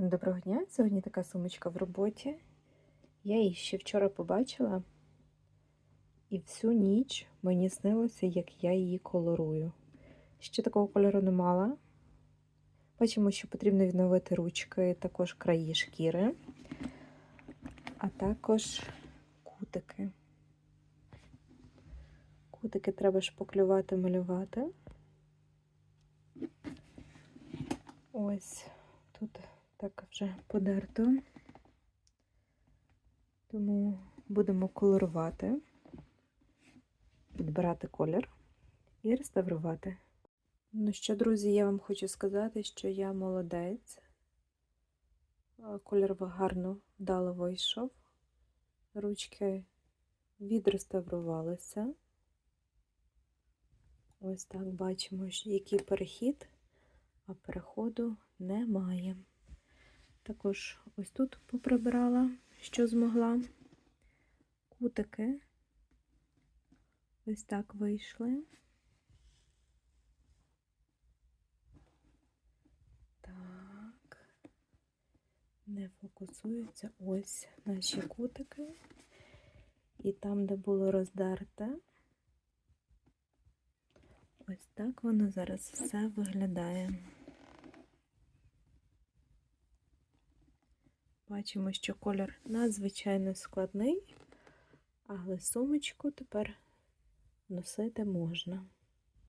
Доброго дня! Сьогодні така сумочка в роботі. Я її ще вчора побачила, і всю ніч мені снилося, як я її колорую. Ще такого кольору не мала. Бачимо, що потрібно відновити ручки, також краї шкіри, а також кутики. Кутики треба шпаклювати, малювати. Ось тут так вже подерто. Тому будемо колорувати, підбирати колір і реставрувати. Ну що, друзі, я вам хочу сказати, що я молодець. Колір гарно вдало вийшов. Ручки відреставрувалися. Ось так бачимо, який перехід, а переходу немає. Також ось тут поприбирала, що змогла. Кутики ось так вийшли. Так, не фокусуються ось наші кутики. І там, де було роздерте, ось так воно зараз все виглядає. Бачимо, що колір надзвичайно складний, але сумочку тепер носити можна.